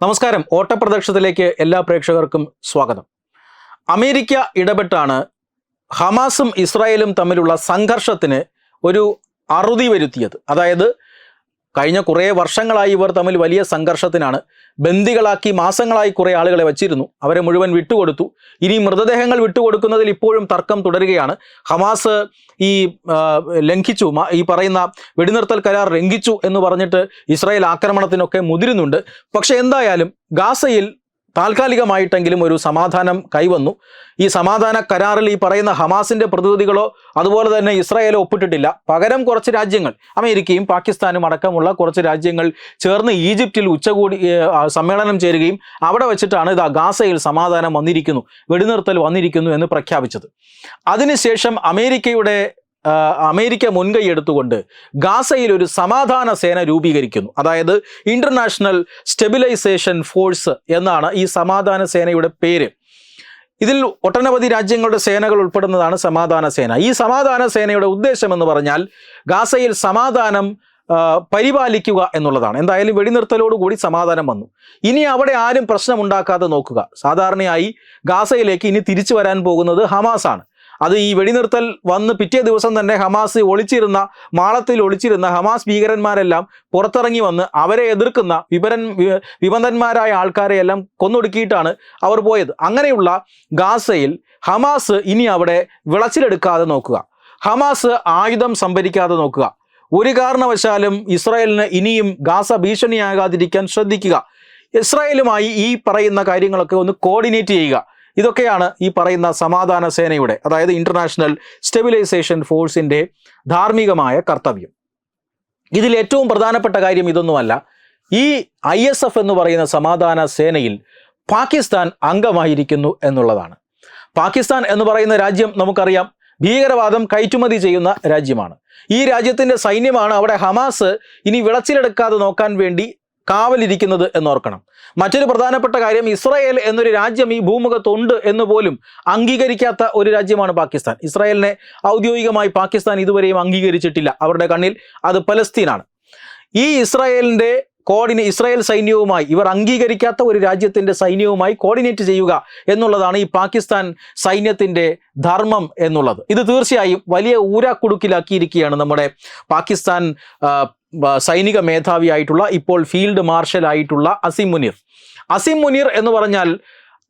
നമസ്കാരം. ഓട്ടപ്രദക്ഷത്തിലേക്ക് എല്ലാ പ്രേക്ഷകർക്കും സ്വാഗതം. അമേരിക്ക ഇടപെട്ടാണ് ഹമാസും ഇസ്രായേലും തമ്മിലുള്ള സംഘർഷത്തിന് ഒരു അറുതി വരുത്തിയത്. അതായത് കഴിഞ്ഞ കുറേ വർഷങ്ങളായി ഇവർ തമ്മിൽ വലിയ സംഘർഷത്തിനാണ്. ബന്ദികളാക്കി മാസങ്ങളായി കുറേ ആളുകളെ വച്ചിരുന്നു. അവരെ മുഴുവൻ വിട്ടുകൊടുത്തു. ഇനി മൃതദേഹങ്ങൾ വിട്ടുകൊടുക്കുന്നതിൽ ഇപ്പോഴും തർക്കം തുടരുകയാണ്. ഹമാസ് ഈ ലംഘിച്ചു. ഈ പറയുന്ന വെടിനിർത്തൽ കരാർ ലംഘിച്ചു എന്ന് പറഞ്ഞിട്ട് ഇസ്രായേൽ ആക്രമണത്തിനൊക്കെ മുതിരുന്നുണ്ട്. പക്ഷേ എന്തായാലും ഗാസയിൽ താൽക്കാലികമായിട്ടെങ്കിലും ഒരു സമാധാനം കൈവന്നു. ഈ സമാധാന കരാറിൽ ഈ പറയുന്ന ഹമാസിന്റെ പ്രതിനിധികളോ അതുപോലെ തന്നെ ഇസ്രായേലോ ഒപ്പിട്ടിട്ടില്ല. പകരം കുറച്ച് രാജ്യങ്ങൾ അമേരിക്കയും പാകിസ്ഥാനും അടക്കമുള്ള കുറച്ച് രാജ്യങ്ങൾ ചേർന്ന് ഈജിപ്തിൽ ഉച്ചകൂടി സമ്മേളനം ചേരുകയും അവിടെ വെച്ചിട്ടാണ് ഇത് ഗാസയിൽ സമാധാനം വന്നിരിക്കുന്നു വെടിനിർത്തൽ വന്നിരിക്കുന്നു എന്ന് പ്രഖ്യാപിച്ചത്. അതിനുശേഷം അമേരിക്കയുടെ അമേരിക്ക മുൻകൈ എടുത്തുകൊണ്ട് ഗാസയിൽ ഒരു സമാധാന സേന രൂപീകരിക്കുന്നു. അതായത് ഇന്റർനാഷണൽ സ്റ്റെബിലൈസേഷൻ ഫോഴ്സ് എന്നാണ് ഈ സമാധാന സേനയുടെ പേര്. ഇതിൽ ഒട്ടനവധി രാജ്യങ്ങളുടെ സേനകൾ ഉൾപ്പെടുന്നതാണ് സമാധാന സേന. ഈ സമാധാന സേനയുടെ ഉദ്ദേശം എന്ന് പറഞ്ഞാൽ ഗാസയിൽ സമാധാനം പരിപാലിക്കുക എന്നുള്ളതാണ്. എന്തായാലും വെടിനിർത്തലോടുകൂടി സമാധാനം വന്നു. ഇനി അവിടെ ആരും പ്രശ്നമുണ്ടാക്കാതെ നോക്കുക. സാധാരണയായി ഗാസയിലേക്ക് ഇനി തിരിച്ചു വരാൻ പോകുന്നത് ഹമാസാണ്. അത് ഈ വെടിനിർത്തൽ വന്ന് പിറ്റേ ദിവസം തന്നെ ഹമാസ് ഒളിച്ചിരുന്ന മാളത്തിൽ ഒളിച്ചിരുന്ന ഹമാസ് ഭീകരന്മാരെല്ലാം പുറത്തിറങ്ങി വന്ന് അവരെ എതിർക്കുന്ന വിപരൻ വി- ആൾക്കാരെ എല്ലാം കൊന്നൊടുക്കിയിട്ടാണ് അവർ പോയത്. അങ്ങനെയുള്ള ഗാസയിൽ ഹമാസ് ഇനി അവിടെ വിളച്ചിലെടുക്കാതെ നോക്കുക. ഹമാസ് ആയുധം സംഭരിക്കാതെ നോക്കുക. ഒരു കാരണവശാലും ഇസ്രായേലിന് ഇനിയും ഗാസ ഭീഷണിയാകാതിരിക്കാൻ ശ്രദ്ധിക്കുക. ഇസ്രായേലുമായി ഈ പറയുന്ന കാര്യങ്ങളൊക്കെ ഒന്ന് കോർഡിനേറ്റ് ചെയ്യുക. ഇതൊക്കെയാണ് ഈ പറയുന്ന സമാധാന സേനയുടെ അതായത് ഇന്റർനാഷണൽ സ്റ്റെബിലൈസേഷൻ ഫോഴ്സിന്റെ ധാർമ്മികമായ കർത്തവ്യം. ഇതിൽ ഏറ്റവും പ്രധാനപ്പെട്ട കാര്യം ഇതൊന്നുമല്ല. ഈ ഐ എസ് എഫ് എന്ന് പറയുന്ന സമാധാന സേനയിൽ പാകിസ്ഥാൻ അംഗമായിരിക്കുന്നു എന്നുള്ളതാണ്. പാകിസ്ഥാൻ എന്ന് പറയുന്ന രാജ്യം നമുക്കറിയാം ഭീകരവാദം കയറ്റുമതി ചെയ്യുന്ന രാജ്യമാണ്. ഈ രാജ്യത്തിന്റെ സൈന്യമാണ് അവിടെ ഹമാസ് ഇനി വിളച്ചിലെടുക്കാതെ നോക്കാൻ വേണ്ടി കാവലിരിക്കുന്നത് എന്നോർക്കണം. മറ്റൊരു പ്രധാനപ്പെട്ട കാര്യം ഇസ്രായേൽ എന്നൊരു രാജ്യം ഈ ഭൂമുഖത്തുണ്ട് എന്ന് പോലും അംഗീകരിക്കാത്ത ഒരു രാജ്യമാണ് പാകിസ്ഥാൻ. ഇസ്രായേലിനെ ഔദ്യോഗികമായി പാകിസ്ഥാൻ ഇതുവരെയും അംഗീകരിച്ചിട്ടില്ല. അവരുടെ കണ്ണിൽ അത് പലസ്തീനാണ്. ഈ ഇസ്രായേലിന്റെ കോർഡിനേ ഇസ്രായേൽ സൈന്യവുമായി ഇവർ അംഗീകരിക്കാത്ത ഒരു രാജ്യത്തിന്റെ സൈന്യവുമായി കോർഡിനേറ്റ് ചെയ്യുക എന്നുള്ളതാണ് ഈ പാകിസ്ഥാൻ സൈന്യത്തിന്റെ ധർമ്മം എന്നുള്ളത്. ഇത് തീർച്ചയായും വലിയ ഊരാക്കുടുക്കിലാക്കിയിരിക്കുകയാണ് നമ്മുടെ പാകിസ്ഥാൻ സൈനിക മേധാവിയായിട്ടുള്ള ഇപ്പോൾ ഫീൽഡ് മാർഷൽ ആയിട്ടുള്ള അസിം മുനീർ. അസിം മുനീർ എന്ന് പറഞ്ഞാൽ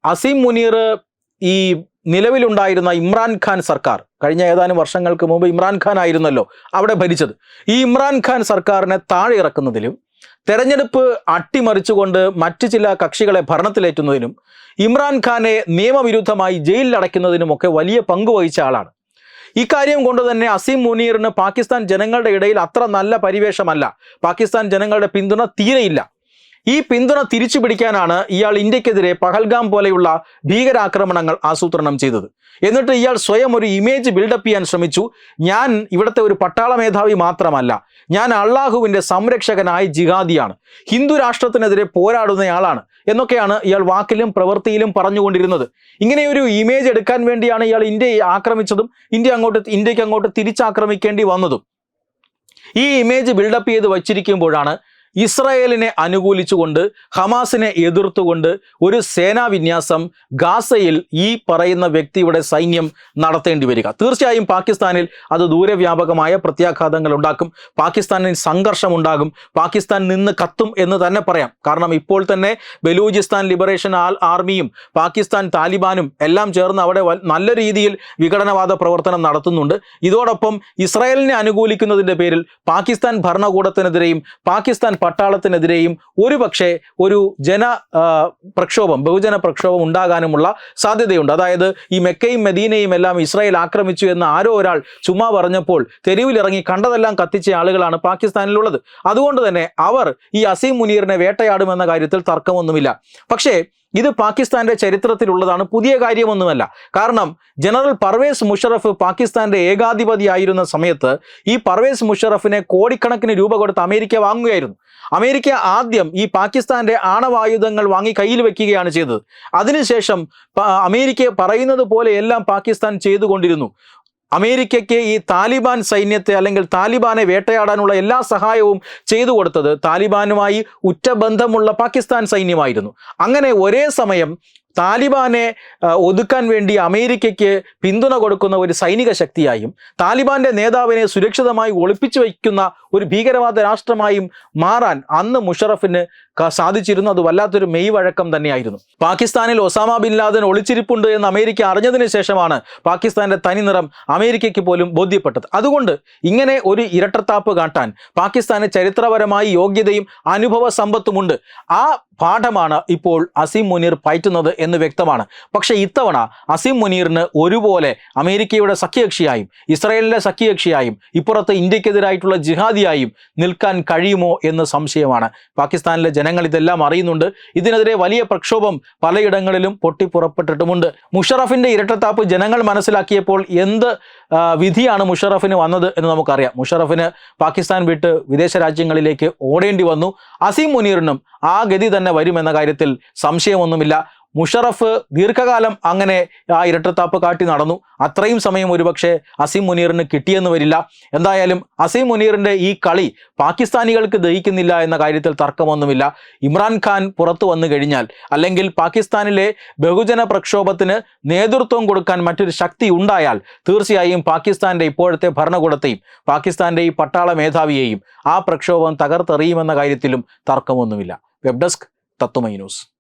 അസിം മുനീർ ഈ നിലവിലുണ്ടായിരുന്ന ഇമ്രാൻഖാൻ സർക്കാർ കഴിഞ്ഞ ഏതാനും വർഷങ്ങൾക്ക് മുമ്പ് ഇമ്രാൻഖാൻ ആയിരുന്നല്ലോ അവിടെ ഭരിച്ചത്. ഈ ഇമ്രാൻഖാൻ സർക്കാരിനെ താഴെ ഇറക്കുന്നതിലും തെരഞ്ഞെടുപ്പ് അട്ടിമറിച്ചുകൊണ്ട് മറ്റ് ചില കക്ഷികളെ ഭരണത്തിലേറ്റുന്നതിനും ഇമ്രാൻഖാനെ നിയമവിരുദ്ധമായി ജയിലിൽ അടയ്ക്കുന്നതിനുമൊക്കെ വലിയ പങ്കുവഹിച്ച ആളാണ്. ഇക്കാര്യം കൊണ്ട് തന്നെ അസീം മുനീറിന് പാകിസ്ഥാൻ ജനങ്ങളുടെ ഇടയിൽ അത്ര നല്ല പരിവേഷമല്ല. പാകിസ്ഥാൻ ജനങ്ങളുടെ പിന്തുണ തീരെയില്ല. ഈ പിന്തുണ തിരിച്ചു പിടിക്കാനാണ് ഇയാൾ ഇന്ത്യക്കെതിരെ പഹൽഗാം പോലെയുള്ള ഭീകരാക്രമണങ്ങൾ ആസൂത്രണം ചെയ്തത്. എന്നിട്ട് ഇയാൾ സ്വയം ഒരു ഇമേജ് ബിൽഡപ്പ് ചെയ്യാൻ ശ്രമിച്ചു. ഞാൻ ഇവിടുത്തെ ഒരു പട്ടാള മേധാവി മാത്രമല്ല ഞാൻ അള്ളാഹുവിന്റെ സംരക്ഷകനായ ജിഹാദിയാണ് ഹിന്ദു രാഷ്ട്രത്തിനെതിരെ പോരാടുന്നയാളാണ് എന്നൊക്കെയാണ് ഇയാൾ വാക്കിലും പ്രവൃത്തിയിലും പറഞ്ഞുകൊണ്ടിരുന്നത്. ഇങ്ങനെ ഒരു ഇമേജ് എടുക്കാൻ വേണ്ടിയാണ് ഇയാൾ ഇന്ത്യയെ ആക്രമിച്ചതും ഇന്ത്യ അങ്ങോട്ട് ഇന്ത്യയ്ക്ക് അങ്ങോട്ട് തിരിച്ചാക്രമിക്കേണ്ടി വന്നതും. ഈ ഇമേജ് ബിൽഡപ്പ് ചെയ്ത് വച്ചിരിക്കുമ്പോഴാണ് ഇസ്രായേലിനെ അനുകൂലിച്ചുകൊണ്ട് ഹമാസിനെ എതിർത്തുകൊണ്ട് ഒരു സേനാ വിന്യാസം ഗാസയിൽ ഈ പറയുന്ന വ്യക്തിയുടെ സൈന്യം നടത്തേണ്ടി വരിക. തീർച്ചയായും പാകിസ്ഥാനിൽ അത് ദൂരവ്യാപകമായ പ്രത്യാഘാതങ്ങൾ ഉണ്ടാക്കും. പാകിസ്ഥാനിൽ സംഘർഷം ഉണ്ടാകും. പാകിസ്ഥാൻ നിന്ന് കത്തും എന്ന് തന്നെ പറയാം. കാരണം ഇപ്പോൾ തന്നെ ബലൂചിസ്ഥാൻ ലിബറേഷൻ ആൽ ആർമിയും പാകിസ്ഥാൻ താലിബാനും എല്ലാം ചേർന്ന് അവിടെ നല്ല രീതിയിൽ വിഘടനവാദ പ്രവർത്തനം നടത്തുന്നുണ്ട്. ഇതോടൊപ്പം ഇസ്രായേലിനെ അനുകൂലിക്കുന്നതിന്റെ പേരിൽ പാകിസ്ഥാൻ ഭരണകൂടത്തിനെതിരെയും പാകിസ്ഥാൻ പട്ടാളത്തിനെതിരെയും ഒരുപക്ഷെ ഒരു ജന പ്രക്ഷോഭം ബഹുജന പ്രക്ഷോഭം ഉണ്ടാകാനുമുള്ള സാധ്യതയുണ്ട്. അതായത് ഈ മെക്കയും മെദീനയും എല്ലാം ഇസ്രായേൽ ആക്രമിച്ചു എന്ന് ആരോ ഒരാൾ ചുമ്മാ പറഞ്ഞപ്പോൾ തെരുവിലിറങ്ങി കണ്ടതെല്ലാം കത്തിച്ച ആളുകളാണ് പാകിസ്ഥാനിലുള്ളത്. അതുകൊണ്ട് തന്നെ അവർ ഈ അസീം മുനീറിനെ വേട്ടയാടുമെന്ന കാര്യത്തിൽ തർക്കമൊന്നുമില്ല. പക്ഷേ ഇത് പാകിസ്ഥാന്റെ ചരിത്രത്തിലുള്ളതാണ് പുതിയ കാര്യമൊന്നുമല്ല. കാരണം ജനറൽ പർവേസ് മുഷറഫ് പാകിസ്ഥാന്റെ ഏകാധിപതിയായിരുന്ന സമയത്ത് ഈ പർവേസ് മുഷറഫിനെ കോടിക്കണക്കിന് രൂപ കൊടുത്ത് അമേരിക്ക വാങ്ങുകയായിരുന്നു. അമേരിക്ക ആദ്യം ഈ പാകിസ്ഥാന്റെ ആണവായുധങ്ങൾ വാങ്ങി കയ്യിൽ വെക്കുകയാണ് ചെയ്തത്. അതിനുശേഷം അമേരിക്ക പറയുന്നത് പോലെ എല്ലാം പാകിസ്ഥാൻ ചെയ്തുകൊണ്ടിരുന്നു. അമേരിക്കയ്ക്ക് ഈ താലിബാൻ സൈന്യത്തെ അല്ലെങ്കിൽ താലിബാനെ വേട്ടയാടാനുള്ള എല്ലാ സഹായവും ചെയ്തു കൊടുത്തത് താലിബാനുമായി ഉറ്റ ബന്ധമുള്ള പാകിസ്ഥാൻ സൈന്യമായിരുന്നു. അങ്ങനെ ഒരേ സമയം താലിബാനെ ഒതുക്കാൻ വേണ്ടി അമേരിക്കയ്ക്ക് പിന്തുണ കൊടുക്കുന്ന ഒരു സൈനിക ശക്തിയായും താലിബാന്റെ നേതാവിനെ സുരക്ഷിതമായി ഒളിപ്പിച്ചു വയ്ക്കുന്ന ഒരു ഭീകരവാദ രാഷ്ട്രമായും മാറാൻ അന്ന് മുഷറഫിന് സാധിച്ചിരുന്നു. അത് വല്ലാത്തൊരു മെയ് വഴക്കം തന്നെയായിരുന്നു. പാകിസ്ഥാനിൽ ഒസാമ ബിൻ ലാദൻ ഒളിച്ചിരിപ്പുണ്ട് എന്ന് അമേരിക്ക അറിഞ്ഞതിന് ശേഷമാണ് പാകിസ്ഥാന്റെ തനിനിറം അമേരിക്കയ്ക്ക് പോലും ബോധ്യപ്പെട്ടത്. അതുകൊണ്ട് ഇങ്ങനെ ഒരു ഇരട്ടത്താപ്പ് കാട്ടാൻ പാകിസ്ഥാന് ചരിത്രപരമായി യോഗ്യതയും അനുഭവ സമ്പത്തുമുണ്ട്. ആ പാഠമാണ് ഇപ്പോൾ അസീം മുനീർ പയറ്റുന്നത് എന്ന് വ്യക്തമാണ്. പക്ഷേ ഇത്തവണ അസീം മുനീറിന് ഒരുപോലെ അമേരിക്കയുടെ സഖ്യകക്ഷിയായും ഇസ്രായേലിന്റെ സഖ്യകക്ഷിയായും ഇപ്പുറത്ത് ഇന്ത്യക്കെതിരായിട്ടുള്ള ജിഹാദിയായും നിൽക്കാൻ കഴിയുമോ എന്ന് സംശയമാണ്. പാകിസ്ഥാനിലെ ജനങ്ങൾ ഇതെല്ലാം അറിയുന്നുണ്ട്. ഇതിനെതിരെ വലിയ പ്രക്ഷോഭം പലയിടങ്ങളിലും പൊട്ടിപ്പുറപ്പെട്ടിട്ടുമുണ്ട്. മുഷറഫിന്റെ ഇരട്ടത്താപ്പ് ജനങ്ങൾ മനസ്സിലാക്കിയപ്പോൾ എന്ത് വിധിയാണ് മുഷറഫിന് വന്നത് എന്ന് നമുക്കറിയാം. മുഷറഫിന് പാകിസ്ഥാൻ വിട്ട് വിദേശ രാജ്യങ്ങളിലേക്ക് ഓടേണ്ടി വന്നു. അസീം മുനീറിനും ആ ഗതി തന്നെ വരുമെന്ന കാര്യത്തിൽ സംശയമൊന്നുമില്ല. മുഷറഫ് ദീർഘകാലം അങ്ങനെ ആ ഇരട്ടത്താപ്പ് കാട്ടി നടന്നു. അത്രയും സമയം ഒരുപക്ഷെ അസീം മുനീറിന് കിട്ടിയെന്ന് വരില്ല. എന്തായാലും അസീം മുനീറിന്റെ ഈ കളി പാകിസ്ഥാനികൾക്ക് ദഹിക്കുന്നില്ല എന്ന കാര്യത്തിൽ തർക്കമൊന്നുമില്ല. ഇമ്രാൻഖാൻ പുറത്തു വന്നു കഴിഞ്ഞാൽ അല്ലെങ്കിൽ പാകിസ്ഥാനിലെ ബഹുജന പ്രക്ഷോഭത്തിന് നേതൃത്വം കൊടുക്കാൻ മറ്റൊരു ശക്തി ഉണ്ടായാൽ തീർച്ചയായും പാകിസ്ഥാന്റെ ഇപ്പോഴത്തെ ഭരണകൂടത്തെയും പാകിസ്ഥാന്റെ ഈ പട്ടാള മേധാവിയെയും ആ പ്രക്ഷോഭം തകർത്തെറിയുമെന്ന കാര്യത്തിലും തർക്കമൊന്നുമില്ല. Web desk Tatwamayi news.